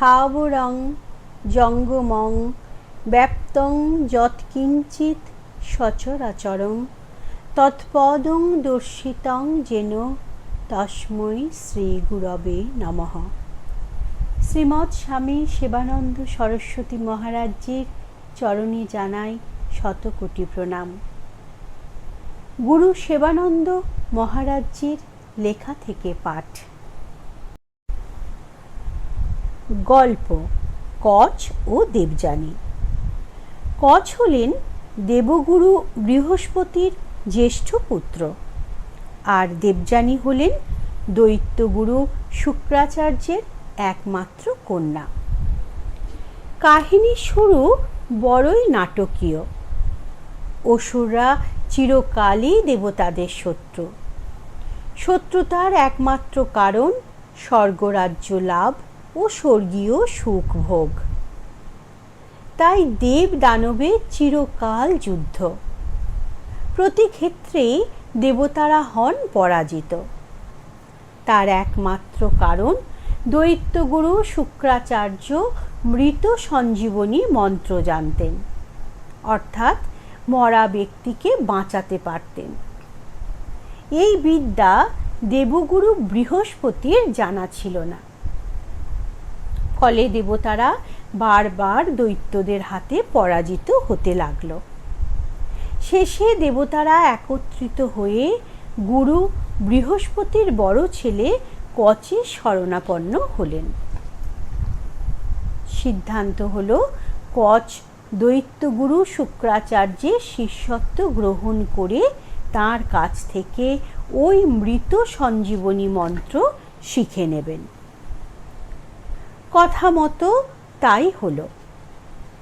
স্থাবরং জঙ্গমং ব্যাপ্তং যৎকিঞ্চিৎ সচরাচরং তৎপদং দর্শিতং যেন তস্মৈ শ্রী গুরবে নমঃ। শ্রীমৎ স্বামী সেবানন্দ সরস্বতী মহারাজ্যের চরণে জানাই শতকোটি প্রণাম। গুরু সেবানন্দ মহারাজ্যের লেখা থেকে পাঠ। গল্প, কচ ও দেবযানী। কচ হলেন দেবগুরু বৃহস্পতির জ্যেষ্ঠ পুত্র আর দেবযানী হলেন দৈত্যগুরু শুক্রাচার্যের একমাত্র কন্যা। কাহিনীর শুরু বড়ই নাটকীয়। অসুররা চিরকালই দেবতাদের শত্রু। শত্রুতার একমাত্র কারণ স্বর্গরাজ্য লাভ ও স্বর্গীয় সুখ ভোগ তাই দেব দানবের চিরকাল যুদ্ধ। প্রতি ক্ষেত্রেই দেবতারা হন পরাজিত। তার একমাত্র কারণ দৈত্যগুরু শুক্রাচার্য মৃত সঞ্জীবনী মন্ত্র জানতেন, অর্থাৎ মরা ব্যক্তিকে বাঁচাতে পারতেন। এই বিদ্যা দেবগুরু বৃহস্পতির জানা ছিল না। ফলে দেবতারা বারবার দৈত্যদের হাতে পরাজিত হতে লাগল। শেষে দেবতারা একত্রিত হয়ে গুরু বৃহস্পতির বড় ছেলে কচে শরণাপন্ন হলেন। সিদ্ধান্ত হল কচ দৈত্যগুরু শুক্রাচার্যের শিষ্যত্ব গ্রহণ করে তার কাছ থেকে ওই মৃত সঞ্জীবনী মন্ত্র শিখে নেবেন। কথা মতো তাই হলো।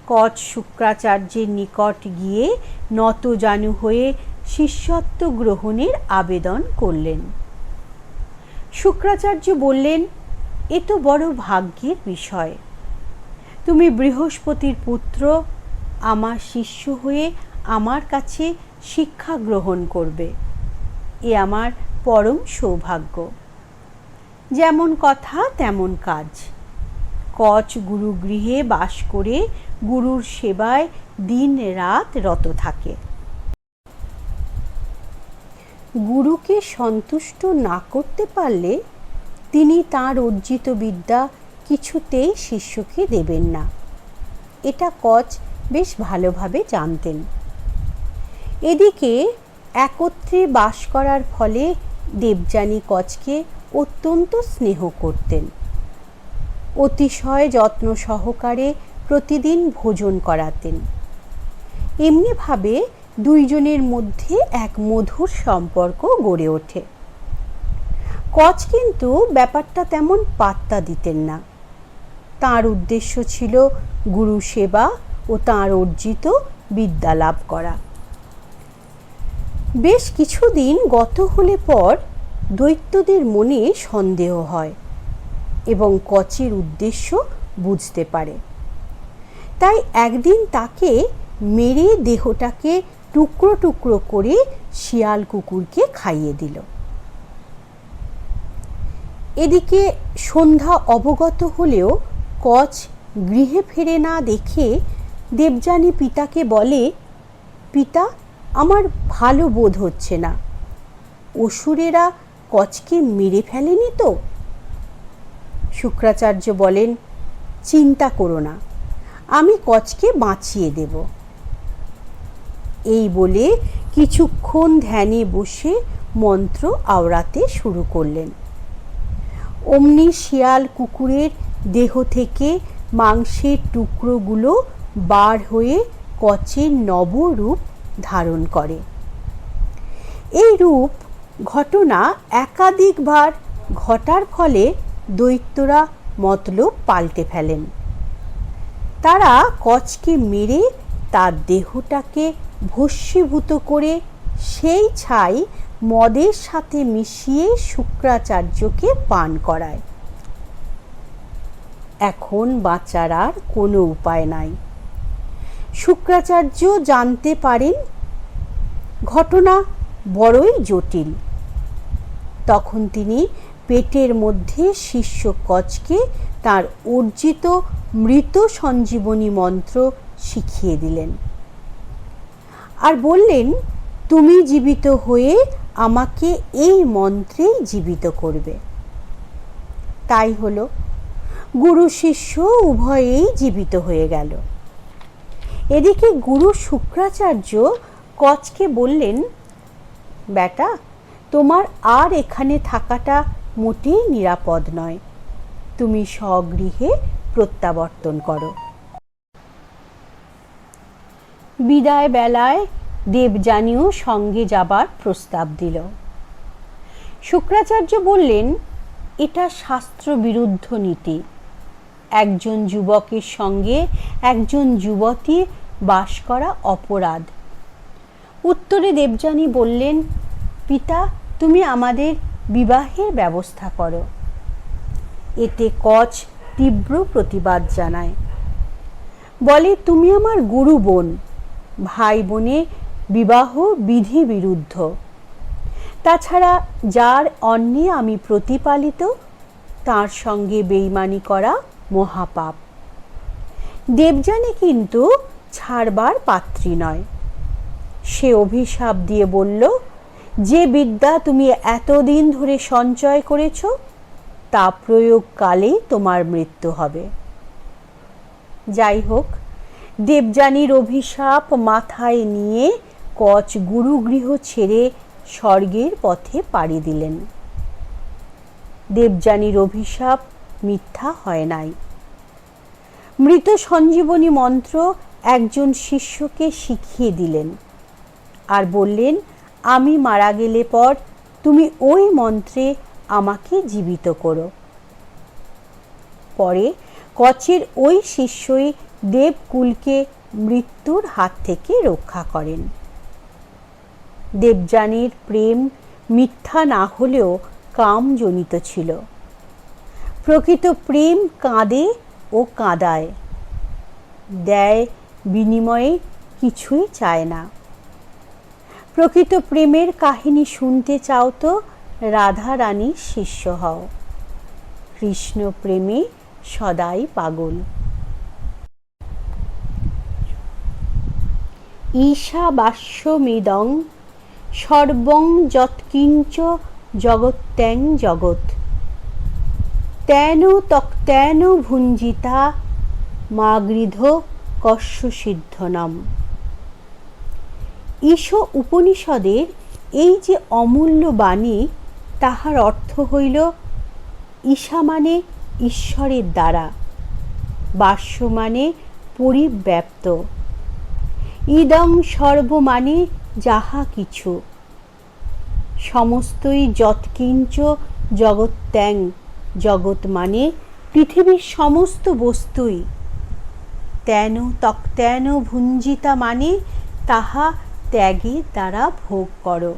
কচ শুক্রাচার্যের নিকট গিয়ে নতজানু হয়ে শিষ্যত্ব গ্রহণের আবেদন করলেন। শুক্রাচার্য বললেন, এ তো বড় ভাগ্যের বিষয়। তুমি বৃহস্পতির পুত্র, আমার শিষ্য হয়ে আমার কাছে শিক্ষা গ্রহণ করবে। এ আমার পরম সৌভাগ্য। যেমন কথা, তেমন কাজ। কচ গুরুগৃহে বাস করে গুরুর সেবায় দিন রাত রত থাকে। গুরুকে সন্তুষ্ট না করতে পারলে তিনি তার অর্জিত বিদ্যা কিছুতেই শিষ্যকে দেবেন না। এটা কচ বেশ ভালোভাবে জানতেন। এদিকে একত্রে বাস করার ফলে দেবযানী কচকে অত্যন্ত স্নেহ করতেন। অতিশয় যত্ন সহকারে প্রতিদিন ভোজন করাতেন। এমনিভাবে দুইজনের মধ্যে এক মধুর সম্পর্ক গড়ে ওঠে। কচ কিন্তু ব্যাপারটা তেমন পাত্তা দিতেন না। তার উদ্দেশ্য ছিল গুরু সেবা ও তাঁর অর্জিত বিদ্যা লাভ করা। বেশ কিছুদিন গত হলে পর দৈত্যদের মনে সন্দেহ হয়। এবং কচের উদ্দেশ্য বুঝতে পারে। তাই একদিন তাকে মেরে দেহটাকে টুকরো টুকরো করে শিয়াল কুকুরকে খাইয়ে দিল। এদিকে সন্ধ্যা অবগত হলেও কচ গৃহে ফেরে না দেখে দেবযানী পিতাকে বলে, পিতা, আমার ভালো বোধ হচ্ছে না। অসুরেরা কচকে মেরে ফেলেনি তো? শুক্রাচার্য বলেন, চিন্তা করো না, আমি কচকে বাঁচিয়ে দেব। এই বলে কিছুক্ষণ ধ্যানে বসে মন্ত্র আওড়াতে শুরু করলেন। অমনি শিয়াল কুকুরের দেহ থেকে মাংসের টুকরোগুলো বার হয়ে কচের নবরূপ ধারণ করে। এই রূপ ঘটনা একাধিকবার ঘটার ফলে দৈত্যরা মতলব পাল্টে ফেলেন। তারা কচকে মেরে তার দেহটাকে ভস্মীভূত করে সেই ছাই মদের সাথে মিশিয়ে শুক্রাচার্যকে পান করায়। এখন বাঁচার আর কোনো উপায় নাই। শুক্রাচার্য জানতে পারেন, ঘটনা বড়ই জটিল। তখন তিনি পেটের মধ্যে শিষ্য কচকে তার অর্জিত মৃত সঞ্জীবনী মন্ত্র শিখিয়ে দিলেন। আর বললেন, তুমি জীবিত হয়ে আমাকে এই মন্ত্রে জীবিত করবে। তাই হলো। গুরু শিষ্য উভয়েই জীবিত হয়ে গেল। এদিকে গুরু শুক্রাচার্য কচকে বললেন, বেটা, তোমার আর এখানে থাকাটা মোটেই নিরাপদ নয়। তুমি স্বগৃহে প্রত্যাবর্তন করো। বিদায় বেলায় দেবযানীও সঙ্গে যাবার প্রস্তাব দিল। শুক্রাচার্য বললেন, এটা শাস্ত্র বিরুদ্ধ নীতি। একজন যুবকের সঙ্গে একজন যুবতী বাস করা অপরাধ। উত্তরে দেবযানী বললেন, পিতা, তুমি আমাদের বিবাহের ব্যবস্থা করো। এতে কচ তীব্র প্রতিবাদ জানায়। বলে, তুমি আমার গুরু বোন। ভাই বোনে বিবাহ বিধি বিরুদ্ধ তাছাড়া যার অন্যে আমি প্রতিপালিত, তার সঙ্গে বেইমানি করা মহাপাপ। দেবযানী কিন্তু ছাড়বার পাত্রী নয়। সে অভিশাপ দিয়ে বলল যে বিদ্যা তুমি এতদিন ধরে সঞ্চয় করেছ, তা প্রয়োগকালেই তোমার মৃত্যু হবে। যাই হোক দেবযানীর অভিশাপ মাথায় নিয়ে কচ গুরুগৃহ ছেড়ে স্বর্গের পথে পাড়ি দিলেন। দেবযানীর অভিশাপ মিথ্যা হয় নাই। মৃত সঞ্জীবনী মন্ত্র একজন শিষ্যকে শিখিয়ে দিলেন আর বললেন আমি মারা গেলে পর তুমি ওই মন্ত্রে আমাকে জীবিত করো। পরে কচের ওই শিষ্যই দেবকুলকে মৃত্যুর হাত থেকে রক্ষা করেন। দেবযানীর প্রেম মিথ্যা না হলেও কামজনিত ছিল। প্রকৃত প্রেম কাঁদে ও কাঁদায়। দেয় বিনিময়ে কিছুই চায় না। প্রকৃত প্রেমের কাহিনী শুনতে চাও তো, রাধা রানীর শিষ্য হও। কৃষ্ণ প্রেমে সদাই পাগল। ঈশাবাস্যমিদং সর্বং যৎকিঞ্চ জগত্যাং জগৎ। তেন তক্তেন ভুঞ্জিতা মাগৃধ কস্য সিদ্ধনম। ঈশ উপনিষদের এই যে অমূল্য বাণী, তাহার অর্থ হইল ঈশা মানে ঈশ্বরের দ্বারা বাস্য মানে পরিব্যাপ্ত। ইদং সর্ব মানে যাহা কিছু। সমস্তই যৎকিঞ্চ জগত্যাং, জগৎ মানে পৃথিবীর সমস্ত বস্তুই। তেন তক্তেন ভুঞ্জিতা মানে তাহা ত্যাগের দ্বারা ভোগ করো।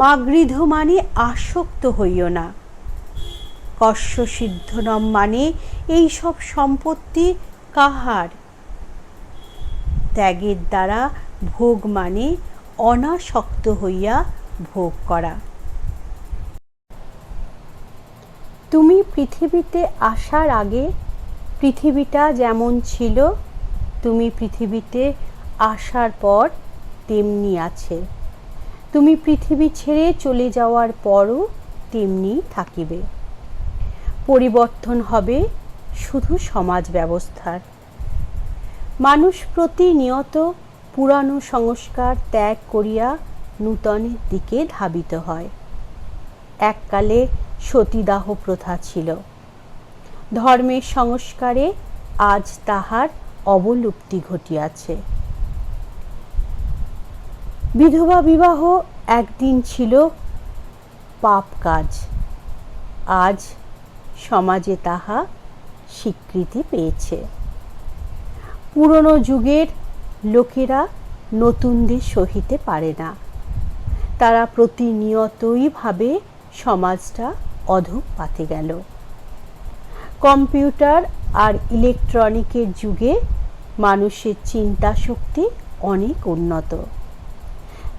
মাগৃধ মানে আসক্ত হইও না। কস্য সিদ্ধনম মানে এই সব সম্পত্তি কাহার? ত্যাগের দ্বারা ভোগ মানে অনাসক্ত হইয়া ভোগ করা। তুমি পৃথিবীতে আসার আগে পৃথিবীটা যেমন ছিল, তুমি পৃথিবীতে আসার পর তেমনি আছে। তুমি পৃথিবী ছেড়ে চলে যাওয়ার পরও তেমনি থাকিবে। পরিবর্তন হবে শুধু সমাজ ব্যবস্থার। মানুষ প্রতিনিয়ত পুরানো সংস্কার ত্যাগ করিয়া নূতনের দিকে ধাবিত হয়। এককালে সতীদাহ প্রথা ছিল। ধর্মের সংস্কারে আজ তাহার অবলুপ্তি ঘটিয়াছে। বিধবা বিবাহ একদিন ছিল পাপ কাজ। আজ সমাজে তাহা স্বীকৃতি পেয়েছে। পুরনো যুগের লোকেরা নতুনদের সহিতে পারে না। তারা প্রতিনিয়তই ভাবে সমাজটা অধঃ পাতে গেল। কম্পিউটার আর ইলেকট্রনিকের যুগে মানুষের চিন্তা শক্তি অনেক উন্নত।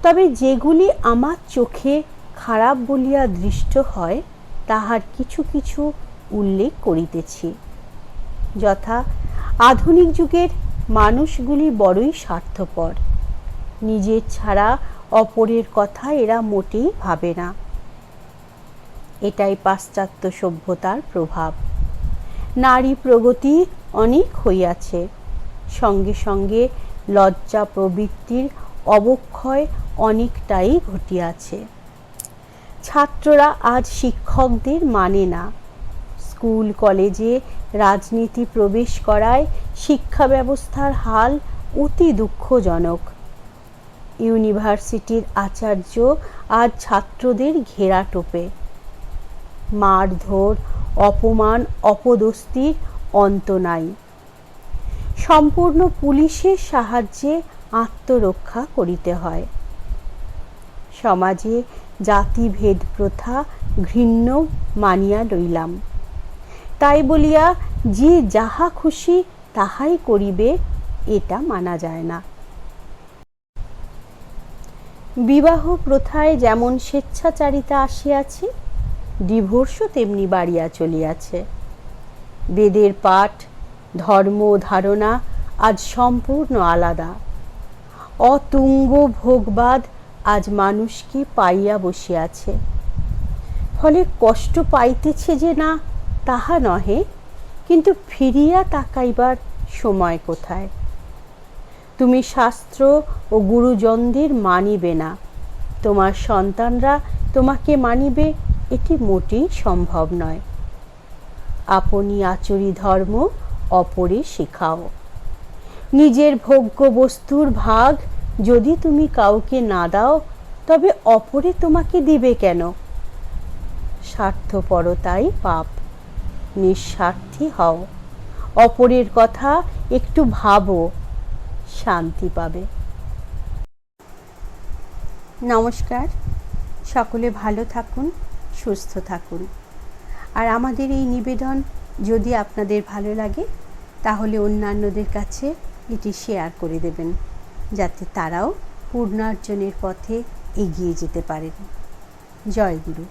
তবে যেগুলি আমার চোখে খারাপ বলিয়া দৃষ্ট হয়, তাহার কিছু কিছু উল্লেখ করিতেছি। যথা আধুনিক যুগের মানুষগুলি বড়ই স্বার্থপর। নিজের ছাড়া অপরের কথা এরা মোটেই ভাবে না। এটাই পাশ্চাত্য সভ্যতার প্রভাব। নারী প্রগতি অনেক হইয়াছে। সঙ্গে সঙ্গে লজ্জা প্রবৃত্তির অবক্ষয় অনেকটাই ঘটিয়াছে। ছাত্ররা আজ শিক্ষকদের মানে না। স্কুল, কলেজে রাজনীতি প্রবেশ করায় শিক্ষা ব্যবস্থার হাল অতি দুঃখজনক। ইউনিভার্সিটির আচার্য আজ ছাত্রদের ঘেরা টোপে। মারধর, অপমান অপদস্তির অন্ত নাই। সম্পূর্ণ পুলিশের সাহায্যে আত্মরক্ষা করিতে হয়। সমাজে জাতিভেদ প্রথা ঘৃণ্য মানিয়া লইলাম। তাই বলিয়া যে যাহা খুশি তাহাই করিবে, এটা মানা যায় না। বিবাহ প্রথায় যেমন স্বেচ্ছাচারিতা আসিয়াছে, ডিভোর্সও তেমনি বাড়িয়া চলিয়াছে। বেদের পাঠ, ধর্ম ধারণা আজ সম্পূর্ণ আলাদা। অতুঙ্গ ভোগবাদ আজ মানুষকে পাইয়া বসিয়াছে? ফলে কষ্ট পাইতেছে যে না, তাহা নহে, কিন্তু ফিরিয়া তাকাইবার সময় কোথায়? তুমি শাস্ত্র ও গুরুজনদের মানিবে না। তোমার সন্তানরা তোমাকে মানিবে, এটি মোটেই সম্ভব নয়। আপনি আচরি ধর্ম অপরে শেখাও। নিজের ভোগ্য বস্তুর ভাগ যদি তুমি কাউকে না দাও, তবে অপরে তোমাকে দিবে কেন? স্বার্থপরতাই পাপ। নিঃস্বার্থী হও। অপরের কথা একটু ভাবো। শান্তি পাবে। নমস্কার। সকলে ভালো থাকুন, সুস্থ থাকুন। আর আমাদের এই নিবেদন যদি আপনাদের ভালো লাগে, তাহলে অন্যান্যদের কাছে এটি শেয়ার করে দেবেন। যাতে তারাও পূর্ণার্জনের পথে এগিয়ে যেতে পারেন। জয় গুরু।